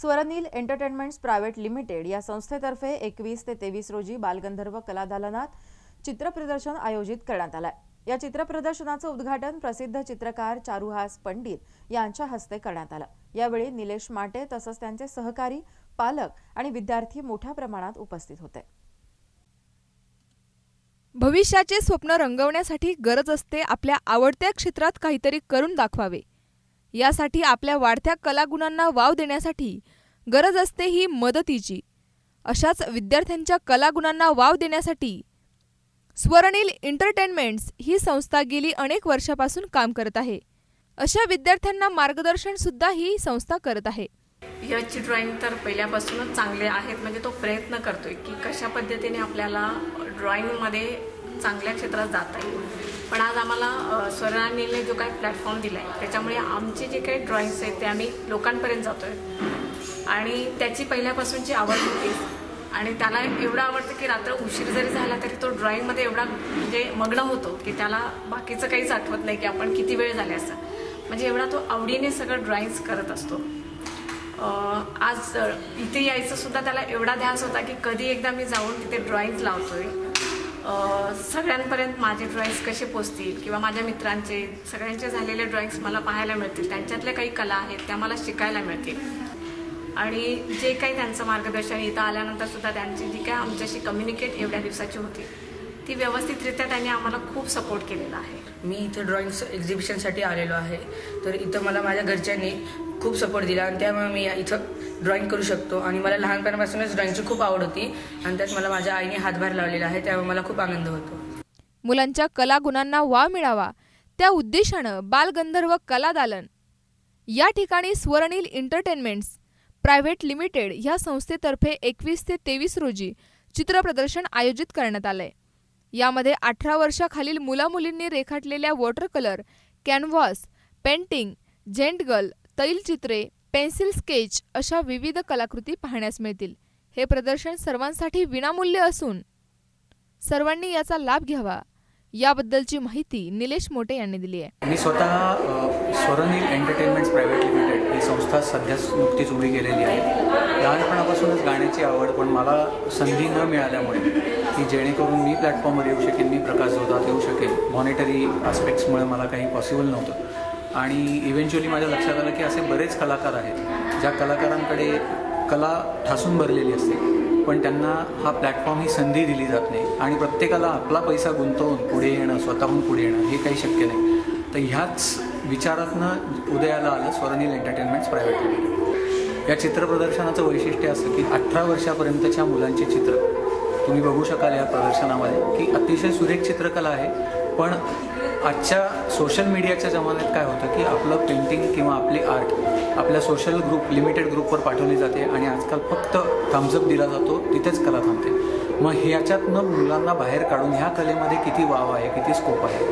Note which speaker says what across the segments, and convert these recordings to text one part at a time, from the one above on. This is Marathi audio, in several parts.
Speaker 1: स्वरनील एंटरटेनमेंट्स प्रायव्हेट लिमिटेड या संस्थेतर्फे एकवीस ते तेवीस रोजी बालगंधर्व कलादालनात चित्रप्रदर्शन आयोजित करण्यात आलं या चित्रप्रदर्शनाचं उद्घाटन प्रसिद्ध चित्रकार चारुहास पंडित यांच्या हस्ते करण्यात आलं. यावेळी निलेश माटे तसंच त्यांचे सहकारी पालक आणि विद्यार्थी मोठ्या प्रमाणात उपस्थित होते.
Speaker 2: भविष्याचे स्वप्न रंगवण्यासाठी गरज असते आपल्या आवडत्या क्षेत्रात काहीतरी करून दाखवावे. यासाठी आपल्या वाढत्या कलागुणांना वाव देण्यासाठी गरज असते ही मदतीची. अशाच विद्यार्थ्यांच्या कलागुणांना वाव देण्यासाठी स्वरनील एंटरटेनमेंट्स ही संस्था गेली अनेक वर्षापासून काम करत आहे. अशा विद्यार्थ्यांना मार्गदर्शन सुद्धा ही संस्था करत आहे.
Speaker 3: याची ड्रॉइंग तर पहिल्यापासूनच चांगले आहेत म्हणजे तो प्रयत्न करतोय की कशा पद्धतीने आपल्याला ड्रॉइंगमध्ये चांगल्या क्षेत्रात जाता येईल. पण आज आम्हाला स्वरानीने जो काही प्लॅटफॉर्म दिला आहे त्याच्यामुळे आमचे जे काही ड्रॉइंग्स आहेत ते आम्ही लोकांपर्यंत जातोय. आणि त्याची पहिल्यापासूनची आवड होती. आणि त्याला एवढं आवडतं की रात्र उशीर जरी झाला तरी तो ड्रॉइंगमध्ये एवढा म्हणजे मग्न होतो की त्याला बाकीचं काहीच आठवत नाही की आपण किती वेळ झाले असं. म्हणजे एवढा तो आवडीने सगळं ड्रॉइंग्स करत असतो. आज इथे यायचं सुद्धा त्याला एवढा ध्यास होता की कधी एकदा मी जाऊन तिथे ड्रॉइंग्स लावतोय. सगळ्यांपर्यंत माझे ड्रॉईंग्स कसे पोचतील किंवा माझ्या मित्रांचे सगळ्यांचे झालेले ड्रॉईंग्स मला पाहायला मिळतील त्यांच्यातल्या काही कला आहेत त्या मला शिकायला मिळतील. आणि जे काही त्यांचं मार्गदर्शन इथं आल्यानंतर सुद्धा त्यांची जी काय आमच्याशी कम्युनिकेट एवढ्या दिवसाची होती ती व्यवस्थितरित्या त्यांनी आम्हाला खूप सपोर्ट केलेला आहे.
Speaker 4: मी इथे ड्रॉइंग एक्झिबिशनसाठी आलेलो आहे. तर इथं मला माझ्या घरच्यांनी खूप सपोर्ट दिला आणि त्यामुळे मी इथं ड्रॉइंग करू शकतो. आणि मला लहानपणापासूनच ड्रॉइंगची खूप आवड होती. आणि त्यात मला माझ्या आईने हातभार लावलेला आहे. त्यामुळे मला खूप आनंद होतो.
Speaker 2: मुलांच्या कलागुणांना वाव मिळावा. त्या उद्देशानं बालगंधर्व कला दालन. या ठिकाणी स्वरनील एंटरटेनमेंट्स प्रायव्हेट लिमिटेड ह्या संस्थेतर्फे एकवीस ते तेवीस रोजी चित्रप्रदर्शन आयोजित करण्यात आलंय. यामध्ये अठरा वर्षाखालील मुलामुलींनी रेखाटलेल्या water colour canvas painting zentangle तैलचित्रे pencil sketch अशा विविध कलाकृती पाहण्यास मिळतील. हे प्रदर्शन सर्वांसाठी विनामूल्य असून सर्वांनी याचा लाभ घ्यावा. याबद्दलची माहिती निलेश मोटे यांनी दिली आहे.
Speaker 5: मी स्वतः स्वरनील एंटरटेनमेंट्स प्रायव्हेट लिमिटेड ही संस्था सध्या नुकतीच उभी केलेली आहे. लहानपणापासूनच गाण्याची आवड पण मला संधी न मिळाल्यामुळे की जेणेकरून मी प्लॅटफॉर्मवर येऊ शकेन मी प्रकाश जोधात येऊ शकेन. मॉनिटरी आस्पेक्ट्समुळे मला काही पॉसिबल नव्हतं. आणि इव्हेंच्युअली माझ्या लक्षात आलं की असे बरेच कलाकार आहेत ज्या कलाकारांकडे कला ठासून भरलेली असते पण त्यांना हा प्लॅटफॉर्म ही संधी दिली जात नाही. आणि प्रत्येकाला आपला पैसा गुंतवून पुढे येणं स्वतःहून पुढे येणं हे काही शक्य नाही. तर ह्याच विचारातनं उदयाला आलं स्वरनील एंटरटेनमेंट्स प्रायव्हेट लिमिटेड या चित्रप्रदर्शनाचं वैशिष्ट्य असं की अठरा वर्षापर्यंतच्या मुलांचे चित्र तुम्ही बघू शकाल या प्रदर्शनामध्ये की अतिशय सुरेख चित्रकला आहे. पण आजच्या सोशल मीडियाच्या जमान्यात काय होतं की आपलं पेंटिंग किंवा आपली आर्ट आपल्या सोशल ग्रुप लिमिटेड ग्रुपवर पाठवली जाते आणि आजकाल फक्त थम्सअप दिला जातो तिथेच कला थांबते. मग ह्याच्यातनं मुलांना बाहेर काढून ह्या कलेमध्ये किती वाव आहे किती स्कोप आहे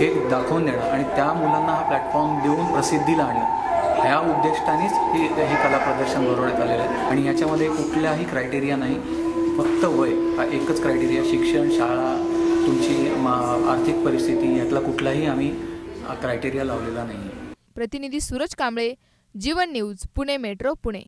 Speaker 5: हे दाखवून देणं आणि त्या मुलांना हा प्लॅटफॉर्म देऊन प्रसिद्धीला आणणं ह्या उद्दिष्टानेच हे हे कला प्रदर्शन भरवण्यात आलेलं आहे. आणि याच्यामध्ये कुठल्याही क्रायटेरिया नाही. फक्त वय हा एकच क्रायटेरिया शिक्षण शाळा तुमची आर्थिक परिस्थिती यातला कुठलाही आम्ही क्रायटेरिया लावलेला नाही
Speaker 2: प्रतिनिधी सूरज कांबळे जीवन न्यूज पुणे मेट्रो पुणे.